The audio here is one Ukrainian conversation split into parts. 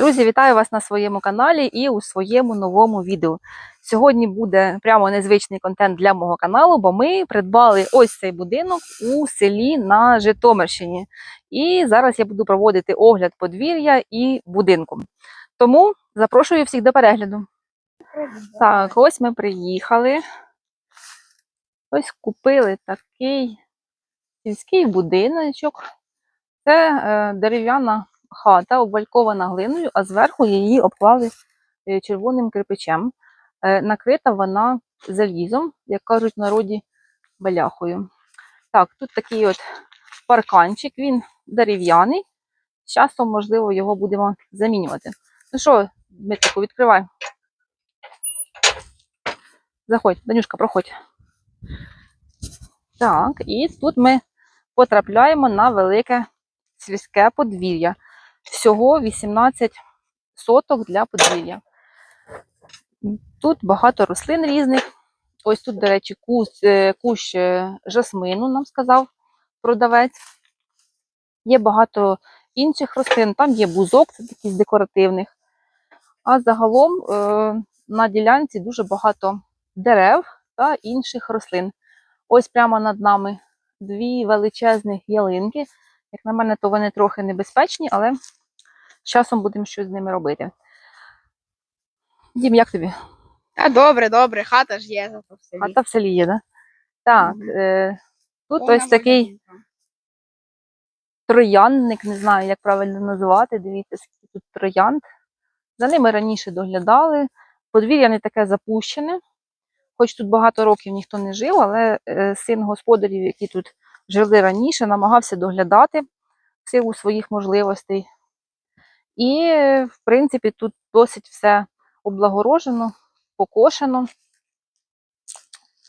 Друзі, вітаю вас на своєму каналі і у своєму новому відео. Сьогодні буде прямо незвичний контент для мого каналу, бо ми придбали ось цей будинок у селі на Житомирщині. І зараз я буду проводити огляд подвір'я і будинку. Тому запрошую всіх до перегляду. Так, ось ми приїхали. Ось купили такий сільський будиночок. Це е, дерев'яна хата, обвалькована глиною, а зверху її обклали е, червоним кирпичем. Е, накрита вона залізом, як кажуть в народі, баляхою. Так, тут такий от парканчик, він дерев'яний. З часом, можливо, його будемо замінювати. Ну що, Дмитрику, відкривай. Заходь, Данюшка, проходь. Так, і тут ми потрапляємо на велике сільське подвір'я. Всього 18 соток для подвір'я. Тут багато рослин різних. Ось тут, до речі, кущ, е, кущ е, жасмину, нам сказав продавець. Є багато інших рослин, там є бузок, це такі з декоративних. А загалом е, на ділянці дуже багато дерев та інших рослин. Ось прямо над нами дві величезні ялинки. Як на мене, то вони трохи небезпечні, але з часом будемо щось з ними робити. Дім, як тобі? Та добре, добре, хата ж є зато в селі. Хата в селі є, да? Так, Мгм. е, тут Повна ось такий троянник, не знаю, як правильно називати. Дивіться, скільки тут троянд. За ними раніше доглядали. Подвір'я не таке запущене. Хоч тут багато років ніхто не жив, але е, син господарів, які тут жили раніше, намагався доглядати в силу своїх можливостей. І, в принципі, тут досить все облагорожено, покошено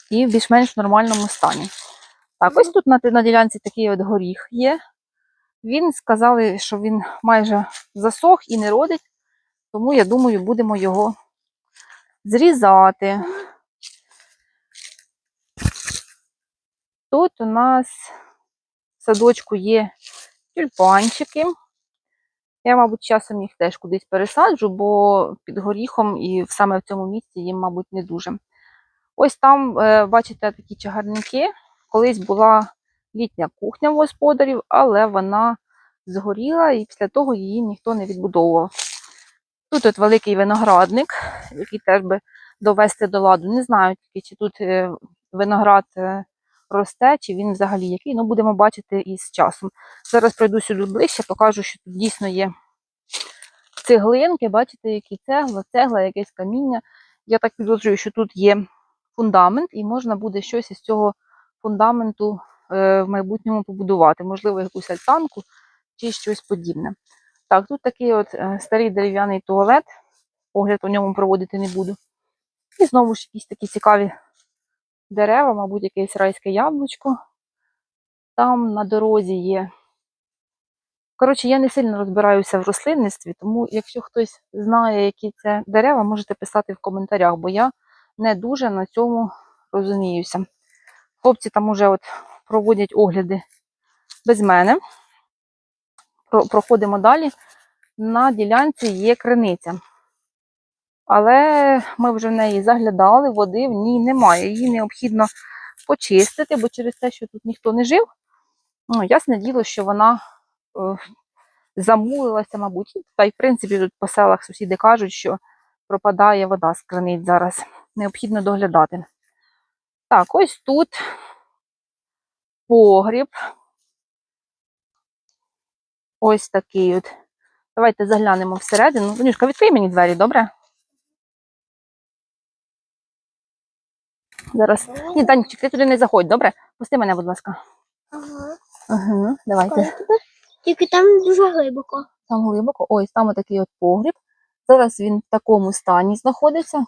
і в більш-менш нормальному стані. Так, ось тут на, на ділянці такий от горіх є. Він сказали, що він майже засох і не родить, тому я думаю, будемо його зрізати. Тут у нас в садочку є тюльпанчики. Я, мабуть, часом їх теж кудись пересаджу, бо під горіхом і саме в цьому місці їм, мабуть, не дуже. Ось там, е, бачите, такі чагарники. Колись була літня кухня в господарів, але вона згоріла і після того її ніхто не відбудовував. Тут от великий виноградник, який теж би довести до ладу. Не знаю тільки, чи тут е, виноград е, росте, чи він взагалі який. Ну, будемо бачити із часом. Зараз пройду сюди ближче, покажу, що тут дійсно є цеглинки. Бачите, які цегла, цегла, якесь каміння. Я так підозрюю, що тут є фундамент, і можна буде щось із цього фундаменту е, в майбутньому побудувати. Можливо, якусь альтанку чи щось подібне. Так, тут такий от е, старий дерев'яний туалет. Огляд у ньому проводити не буду. І знову ж якісь такі цікаві дерева, мабуть, якесь райське яблучко. Там на дорозі є. Коротше, я не сильно розбираюся в рослинництві, тому якщо хтось знає, які це дерева, можете писати в коментарях, бо я не дуже на цьому розуміюся. Хлопці там уже от проводять огляди без мене. Проходимо далі. На ділянці є криниця. Але ми вже в неї заглядали, води в ній немає. Її необхідно почистити, бо через те, що тут ніхто не жив, ну, ясне діло, що вона е, замулилася, мабуть. Та й, в принципі, тут по селах сусіди кажуть, що пропадає вода з криниць зараз. Необхідно доглядати. Так, ось тут погріб. Ось такий от. Давайте заглянемо всередину. Ванюшка, відкрий мені двері, добре? Зараз. Ні, Данчик, ти туди не заходь, добре? Пусти мене, будь ласка. Ага. Ага, давайте. Тільки там дуже глибоко. Там глибоко. Ось там такий от погріб. Зараз він в такому стані знаходиться.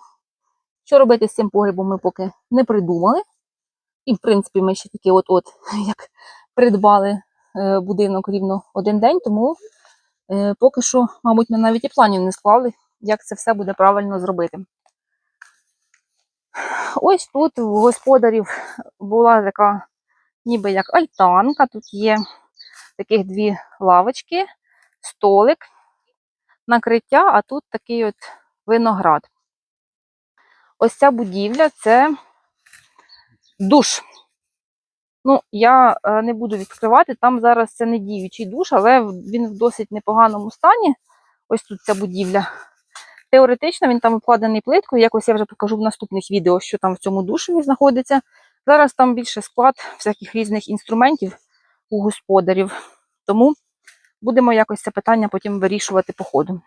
Що робити з цим погрібом, ми поки не придумали. І, в принципі, ми ще таки от-от, як придбали е, будинок рівно один день, тому е, поки що, мабуть, ми навіть і планів не склали, як це все буде правильно зробити. Ось тут у господарів була така ніби як альтанка. Тут є таких дві лавочки, столик. накриття, а тут такий от виноград. Ось ця будівля це душ. Ну, я е, не буду відкривати, там зараз це не діючий душ, але він в досить непоганому стані. Ось тут ця будівля. Теоретично він там обкладений плиткою, якось я вже покажу в наступних відео, що там в цьому душеві знаходиться. Зараз там більше склад всяких різних інструментів у господарів. Тому будемо якось це питання потім вирішувати по ходу.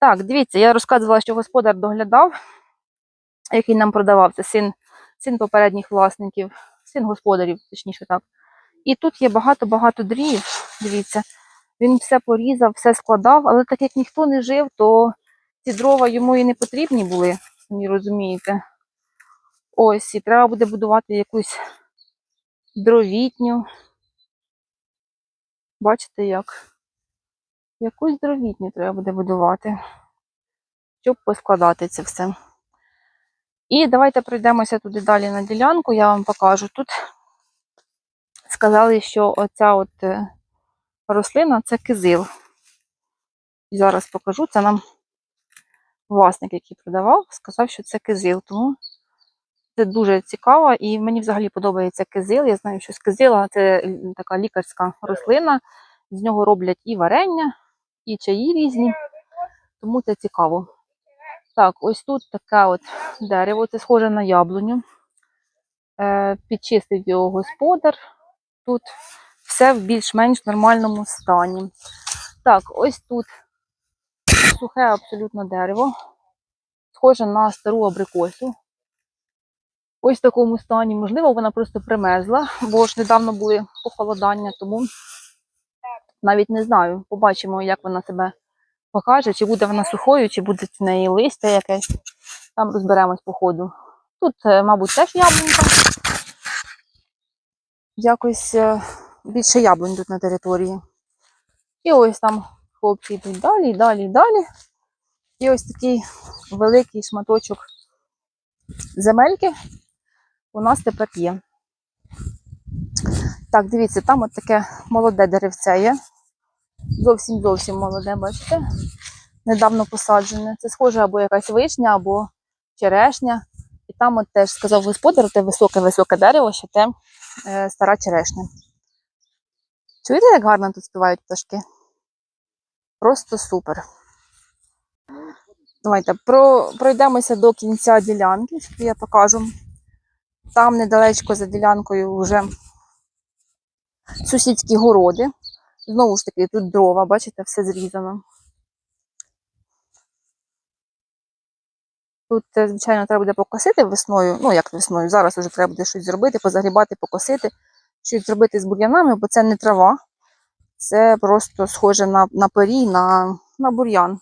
Так, дивіться, я розказувала, що господар доглядав, який нам продавав, це син, син попередніх власників, син господарів, точніше так. І тут є багато-багато дрів. Дивіться, він все порізав, все складав, але так як ніхто не жив, то ці дрова йому і не потрібні були, самі розумієте. Ось, і треба буде будувати якусь дровітню. Бачите як? Якусь дровітню треба буде будувати, щоб поскладати це все. І давайте пройдемося туди далі на ділянку, я вам покажу. Тут сказали, що оця от е, рослина це кизил. Зараз покажу, це нам власник, який продавав, сказав, що це кизил. Тому це дуже цікаво і мені взагалі подобається кизил. Я знаю, що з кизила це така лікарська рослина, з нього роблять і варення, і чаї різні, тому це цікаво. Так, ось тут таке от дерево, це схоже на яблуню. Е, підчистив його господар. Тут все в більш-менш нормальному стані. Так, ось тут сухе абсолютно дерево, схоже на стару абрикосу. Ось в такому стані. Можливо, вона просто примерзла, бо ж недавно були похолодання, тому навіть не знаю. Побачимо, як вона себе покаже, чи буде вона сухою, чи буде в неї листя якесь. Там розберемось по ходу. Тут, е, мабуть, теж яблунька. Якось е, більше яблунь тут на території. І ось там хлопці йдуть далі, далі, далі. І ось такий великий шматочок земельки у нас тепер є. Так, дивіться, там от таке молоде деревце є. Зовсім зовсім молоде, бачите? Недавно посаджене. Це схоже або якась вишня, або черешня. І там от теж сказав господар, те високе-високе дерево, що те е, стара черешня. Чуєте, як гарно тут співають пташки? Просто супер. Давайте про, пройдемося до кінця ділянки, що я покажу. Там недалечко за ділянкою вже сусідські городи. Знову ж таки, тут дрова, бачите, все зрізано. Тут, е, звичайно, треба буде покосити весною. Ну, як весною, зараз вже треба буде щось зробити, позагрібати, покосити, щось зробити з бур'янами, бо це не трава. Це просто схоже на, на пирій, на, на бур'ян.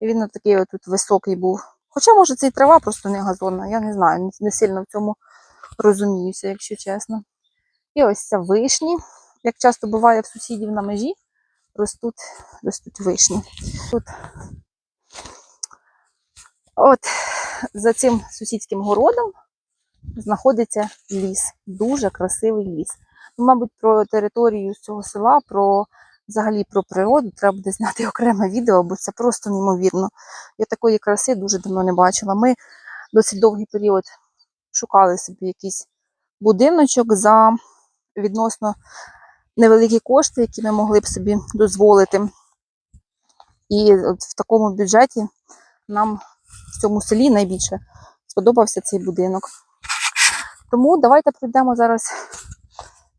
І він такий от високий був. Хоча, може, це і трава просто не газонна, я не знаю, не сильно в цьому розуміюся, якщо чесно. І ось ця вишні. Як часто буває в сусідів на межі, ростуть, ростуть вишні. Тут от за цим сусідським городом знаходиться ліс. Дуже красивий ліс. Мабуть, про територію цього села, про взагалі про природу треба буде зняти окреме відео, бо це просто неймовірно. Я такої краси дуже давно не бачила. Ми досить довгий період шукали собі якийсь будиночок за відносно невеликі кошти, які ми могли б собі дозволити. І от в такому бюджеті нам в цьому селі найбільше сподобався цей будинок. Тому давайте пройдемо зараз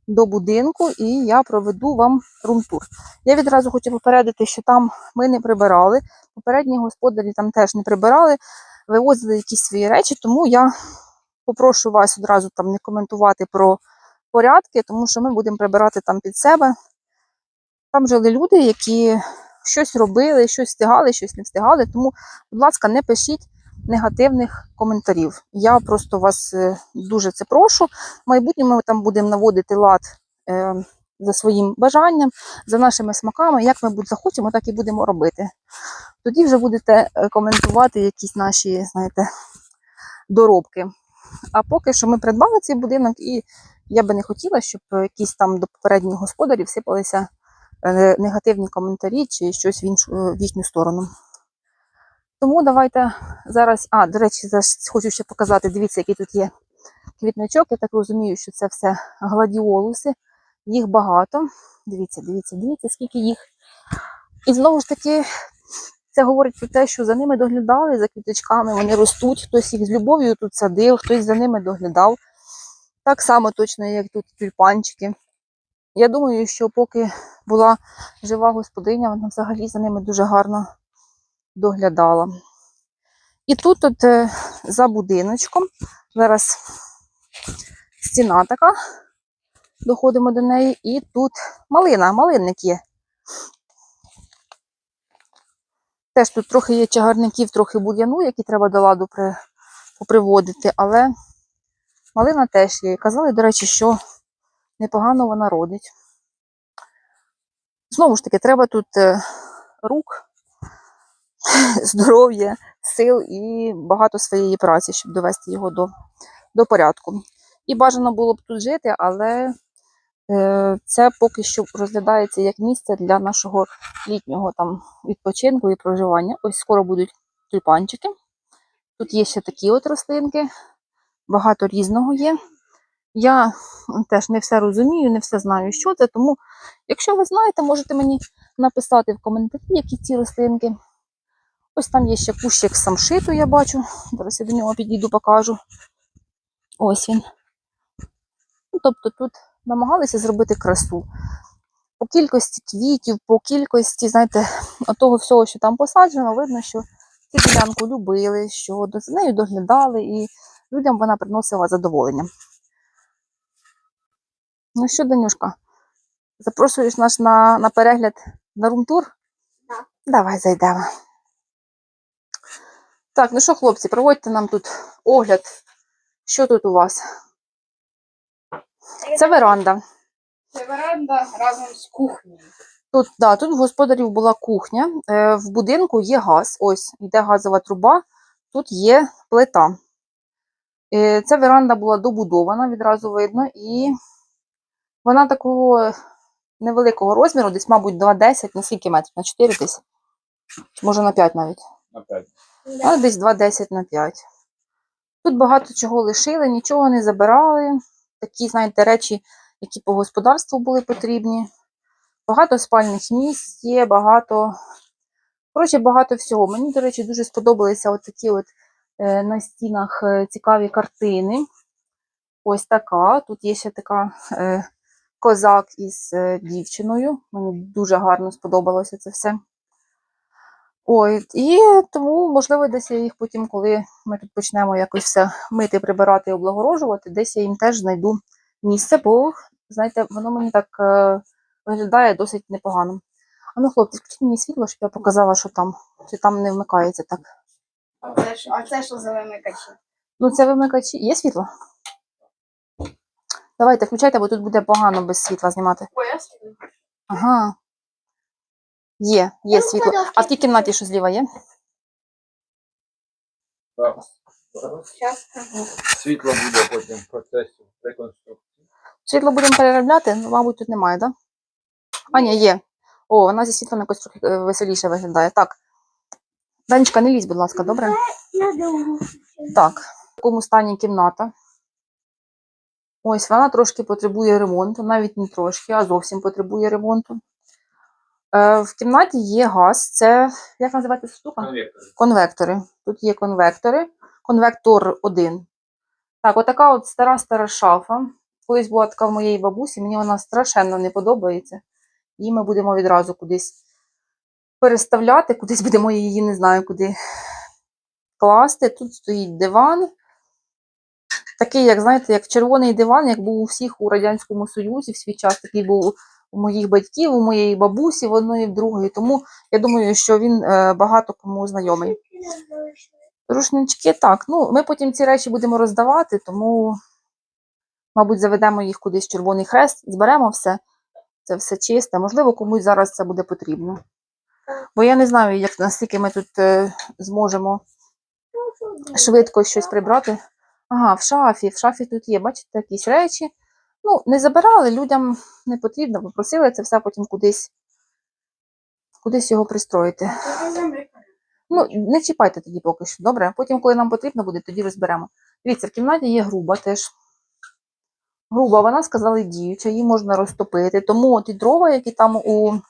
до будинку і я проведу вам рум-тур. Я відразу хочу попередити, що там ми не прибирали. Попередні господарі там теж не прибирали, вивозили якісь свої речі, тому я попрошу вас одразу там не коментувати про порядки, тому що ми будемо прибирати там під себе. Там жили люди, які щось робили, щось встигали, щось не встигали. Тому, будь ласка, не пишіть негативних коментарів. Я просто вас е, дуже це прошу. В майбутньому ми там будемо наводити лад е, за своїм бажанням, за нашими смаками. Як ми будь- захочемо, так і будемо робити. Тоді вже будете е, коментувати якісь наші, знаєте, доробки. А поки що ми придбали цей будинок, і я би не хотіла, щоб якісь там до попередніх господарів сипалися негативні коментарі чи щось в, іншу, в їхню сторону. Тому давайте зараз. А, до речі, хочу ще показати. Дивіться, який тут є квітничок. Я так розумію, що це все гладіолуси. Їх багато. Дивіться, дивіться, дивіться, скільки їх. І знову ж таки, це говорить про те, що за ними доглядали, за квіточками, вони ростуть, хтось їх з любов'ю тут садив, хтось за ними доглядав. Так само точно, як тут тюльпанчики. Я думаю, що поки була жива господиня, вона взагалі за ними дуже гарно доглядала. І тут, от е, за будиночком, зараз стіна така, доходимо до неї, і тут малина, малинник є. Теж тут трохи є чагарників, трохи бур'яну, які треба до ладу при, поприводити, але малина теж є. Казали, до речі, що непогано вона родить. Знову ж таки, треба тут е, рук, здоров'я, сил і багато своєї праці, щоб довести його до, до порядку. І бажано було б тут жити, але е, це поки що розглядається як місце для нашого літнього там відпочинку і проживання. Ось скоро будуть тюльпанчики. Тут є ще такі от рослинки, багато різного є. Я теж не все розумію, не все знаю, що це. Тому, якщо ви знаєте, можете мені написати в коментарі, які ці рослинки. Ось там є ще кущик самшиту, я бачу. Зараз я до нього підійду, покажу. Ось він. Ну, тобто тут намагалися зробити красу. По кількості квітів, по кількості, знаєте, того всього, що там посаджено, видно, що цю ділянку любили, що до- за нею доглядали, і людям вона приносила задоволення. Ну що, Данюшка, запрошуєш нас на, на перегляд на румтур? Так. Давай зайдемо. Так, ну що, хлопці, проводьте нам тут огляд, що тут у вас? Це веранда. Це веранда разом з кухнею. Тут да, тут в господарів була кухня, Е, в будинку є газ. Ось йде газова труба, тут є плита. Е, Ця веранда була добудована, відразу видно, і вона такого невеликого розміру, десь, мабуть, 2,10, на ну, скільки метрів? На 4 десь? Може на 5 навіть. На 5. А десь 2,10 на 5. Тут багато чого лишили, нічого не забирали. Такі, знаєте, речі, які по господарству були потрібні. Багато спальних місць є, багато. Коротше, багато всього. Мені, до речі, дуже сподобалися от такі от е, на стінах е, цікаві картини. Ось така. Тут є ще така е, козак із дівчиною. Мені дуже гарно сподобалося це все. Ой, і тому, можливо, десь я їх потім, коли ми тут почнемо якось все мити, прибирати і облагорожувати, десь я їм теж знайду місце, бо, знаєте, воно мені так е, виглядає досить непогано. А ну, хлопці, включіть мені світло, щоб я показала, що там, чи там не вмикається так. А це, а це що за вимикачі? Ну, це вимикачі. Є світло? Давайте, включайте, бо тут буде погано без світла знімати. Ой, я собі. Ага. Є, є світло. А в тій кімнаті що зліва є? Так. Світло буде потім в процесі реконструкції. Світло будемо переробляти, ну, мабуть, тут немає, так? Да? А, ні, є. О, вона зі світлом якось трохи е, веселіше виглядає. Так. Данечка, не лізь, будь ласка, добре? Я думаю. Так. В такому стані кімната. Ось вона трошки потребує ремонту, навіть не трошки, а зовсім потребує ремонту. Е, в кімнаті є газ. Це, як називається штука? Конвектори. Конвектори. Тут є конвектори. Конвектор один. Так, отака от стара-стара шафа. Колись була така в моєї бабусі, мені вона страшенно не подобається. Її ми будемо відразу кудись переставляти, кудись будемо її, не знаю, куди класти. Тут стоїть диван. Такий, як знаєте, як червоний диван, як був у всіх у Радянському Союзі в свій час, такий був у моїх батьків, у моєї бабусі, в одної в другої. Тому я думаю, що він е, багато кому знайомий. Рушнички, так. Ну, ми потім ці речі будемо роздавати, тому, мабуть, заведемо їх кудись в Червоний Хрест, зберемо все. Це все чисте. Можливо, комусь зараз це буде потрібно. Бо я не знаю, як наскільки ми тут е, зможемо швидко щось прибрати. Ага, в шафі. В шафі тут є, бачите, якісь речі. Ну, не забирали, людям не потрібно, попросили це все потім кудись кудись його пристроїти. Ну, не чіпайте тоді поки що, добре? Потім, коли нам потрібно буде, тоді розберемо. Дивіться, в кімнаті є груба теж. Груба, вона сказала діюча, її можна розтопити. Тому ті дрова, які там у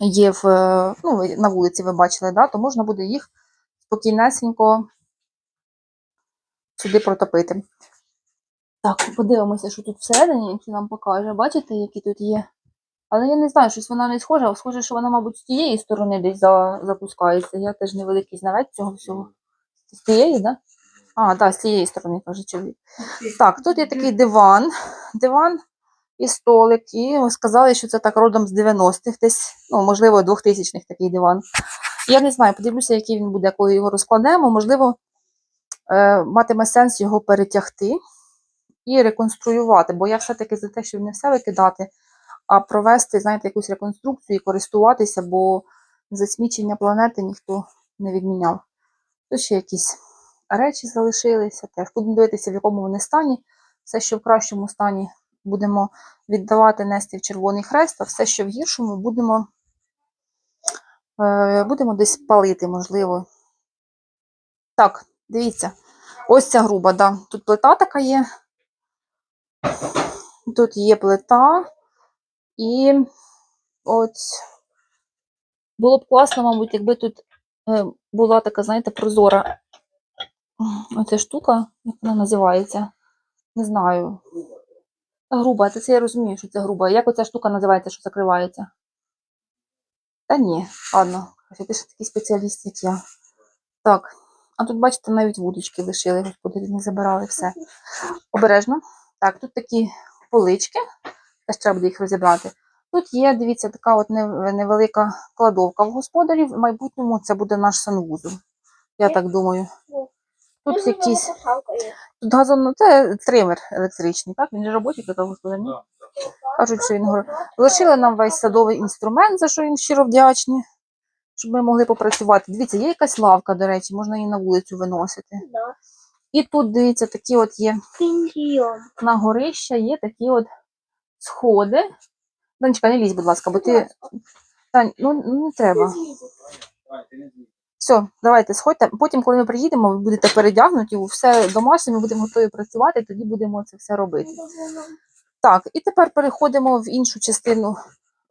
є в, е, ну, на вулиці, ви бачили, да, то можна буде їх спокійнесенько сюди протопити. Так, подивимося, що тут всередині, який нам покаже. Бачите, які тут є? Але я не знаю, щось вона не схожа, схоже, що вона, мабуть, з тієї сторони десь за, запускається. Я теж невеликий знавець цього всього. З тієї, так? Да? А, так, з цієї сторони, каже чоловік. Так, тут є такий диван. Диван і столик. І сказали, що це так родом з 90-х, десь, ну, можливо, 2000-х такий диван. Я не знаю, подивлюся, який він буде, коли його розкладемо. Можливо, е, матиме сенс його перетягти і реконструювати, бо я все-таки за те, щоб не все викидати, а провести, знаєте, якусь реконструкцію і користуватися, бо засмічення планети ніхто не відміняв. Тут ще якісь речі залишилися, теж будемо дивитися, в якому вони стані. Все, що в кращому стані, будемо віддавати, нести в Червоний Хрест, а все, що в гіршому, будемо, е, будемо десь палити, можливо. Так, дивіться. Ось ця груба, да. Тут плита така є. Тут є плита. І ось було б класно, мабуть, якби тут е, була така, знаєте, прозора оця штука, як вона називається. Не знаю. Груба, це, я розумію, що це груба. Як оця штука називається, що закривається? Та ні, ладно, ти ж такий спеціаліст, як я. Так, а тут, бачите, навіть вудочки лишили, господарі не забирали все. Обережно. Так, тут такі полички, теж треба буде їх розібрати. Тут є, дивіться, така от невелика кладовка в господарів. В майбутньому це буде наш санвузол. Я так думаю. Тут якісь. Тут газон, ну, це тример електричний, так? Він же робочий, казав господар. Кажуть, що він говорить. Лишили нам весь садовий інструмент, за що їм щиро вдячні, щоб ми могли попрацювати. Дивіться, є якась лавка, до речі, можна її на вулицю виносити. І тут, дивіться, такі от є на горища, є такі от сходи. Донечка, не лізь, будь ласка, бо ти. Тань, ну ну, не треба. Все, давайте сходьте. Потім, коли ми приїдемо, ви будете передягнуті, все домашнє, ми будемо готові працювати, тоді будемо це все робити. Так, і тепер переходимо в іншу частину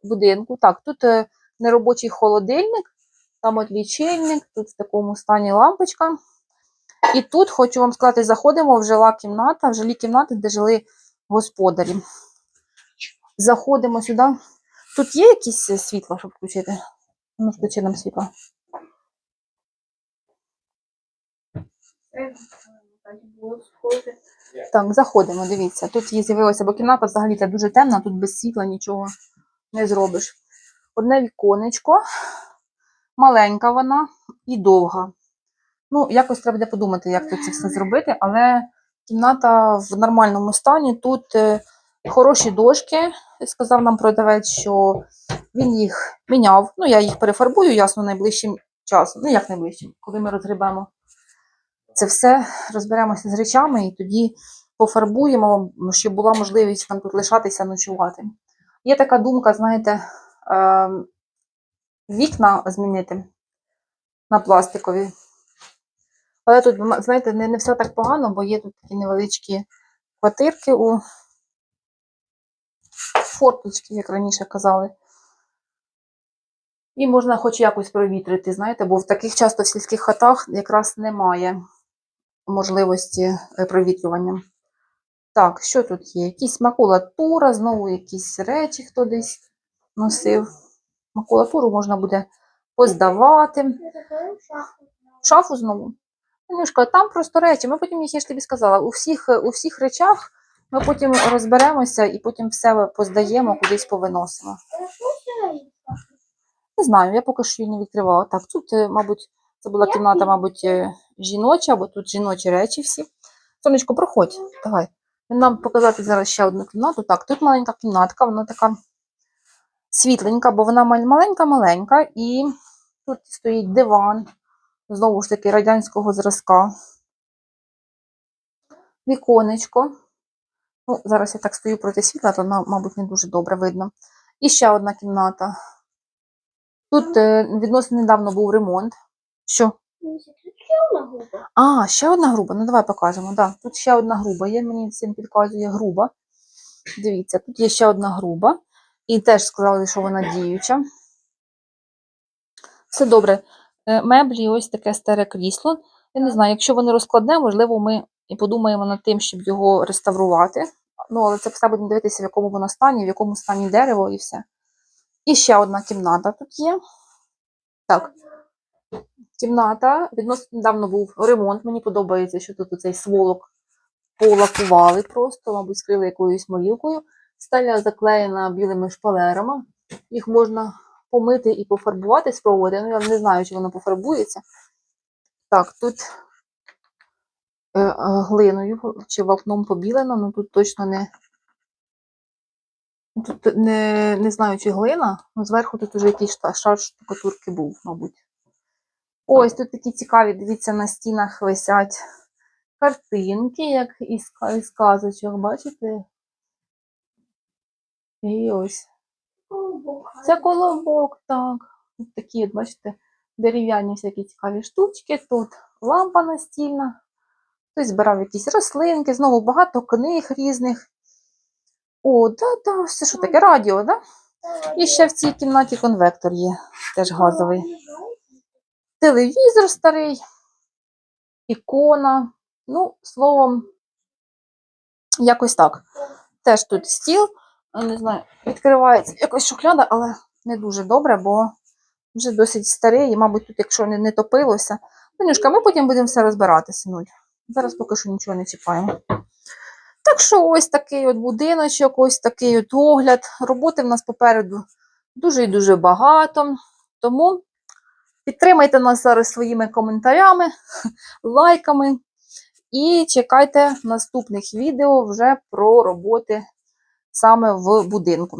будинку. Так, тут е, неробочий холодильник, там от лічильник, тут в такому стані лампочка. І тут, хочу вам сказати, заходимо в жила кімната, в жилі кімнати, де жили господарі. Заходимо сюди. Тут є якісь е, світло, щоб включити? Ну, включи нам світло. Так заходимо, дивіться. Тут є з'явилася, бо кімната взагалі це дуже темна, тут без світла нічого не зробиш. Одне віконечко, маленька вона і довга. Ну, якось треба буде подумати, як тут це все зробити, але кімната в нормальному стані. Тут е, хороші дошки. Сказав нам продавець, що він їх міняв. Ну, я їх перефарбую, ясно, найближчим часом. Ну, як найближчим, коли ми розгребемо це все, розберемося з речами і тоді пофарбуємо, щоб була можливість нам тут лишатися ночувати. Є така думка, знаєте, е, вікна змінити на пластикові. Але тут, знаєте, не, не все так погано, бо є тут такі невеличкі квартирки у форточки, як раніше казали. І можна хоч якось провітрити, знаєте, бо в таких часто в сільських хатах якраз немає можливості е, провітрювання. Так, що тут є? Якісь макулатура, знову якісь речі хто десь носив. Макулатуру можна буде поздавати. Шафу знову. Танюшка, там просто речі. Ми потім їх, я ж тобі сказала, у всіх, у всіх речах ми потім розберемося і потім все поздаємо, кудись повиносимо. Не знаю, я поки що її не відкривала. Так, тут, е, мабуть, це була кімната, мабуть, е, жіноча, бо тут жіночі речі всі. Сонечко, проходь, давай. Нам показати зараз ще одну кімнату. Так, тут маленька кімнатка, вона така світленька, бо вона маленька-маленька, і тут стоїть диван, знову ж таки, радянського зразка. Віконечко. Ну, зараз я так стою проти світла, то, мабуть, не дуже добре видно. І ще одна кімната. Тут е, відносно недавно був ремонт. Що? Ще одна губа. А, ще одна груба. Ну давай покажемо. Да, тут ще одна груба є, мені син підказує груба. Дивіться, тут є ще одна груба. І теж сказали, що вона діюча. Все добре. Е, Меблі, ось таке старе крісло. Я не знаю, якщо воно розкладне, можливо, ми і подумаємо над тим, щоб його реставрувати. Ну, але це все будемо дивитися, в якому воно стані, в якому стані дерево і все. І ще одна кімната тут є. Так. Кімната. Відносно недавно був ремонт. Мені подобається, що тут цей сволок полакували просто, мабуть, скрили якоюсь молілкою. Стеля заклеєна білими шпалерами. Їх можна помити і пофарбувати, спробувати. Ну, я не знаю, чи воно пофарбується. Так, тут е, е, глиною чи вапном побілено, ну тут точно не. Тут не, не знаю, чи глина, але зверху тут вже якийсь шар штукатурки був, мабуть. Ось тут такі цікаві, дивіться, на стінах висять картинки, як із, із казочок, бачите? І ось. Це колобок, так. Ось такі, бачите, дерев'яні всякі цікаві штучки. Тут лампа настільна. Хтось збирав якісь рослинки, знову багато книг різних. О, да, да, все що таке, радіо, да? І ще в цій кімнаті конвектор є, теж газовий. Телевізор старий, ікона. Ну, словом, якось так. Теж тут стіл, не знаю, відкривається якось шухляда, але не дуже добре, бо вже досить старий, і, мабуть, тут, якщо не, не топилося. Танюшка, ми потім будемо все розбирати, синуль. Зараз поки що нічого не чіпаємо. Так що ось такий от будиночок, ось такий от огляд. Роботи в нас попереду дуже і дуже багато. Тому підтримайте нас зараз своїми коментарями, лайками. І чекайте наступних відео вже про роботи саме в будинку.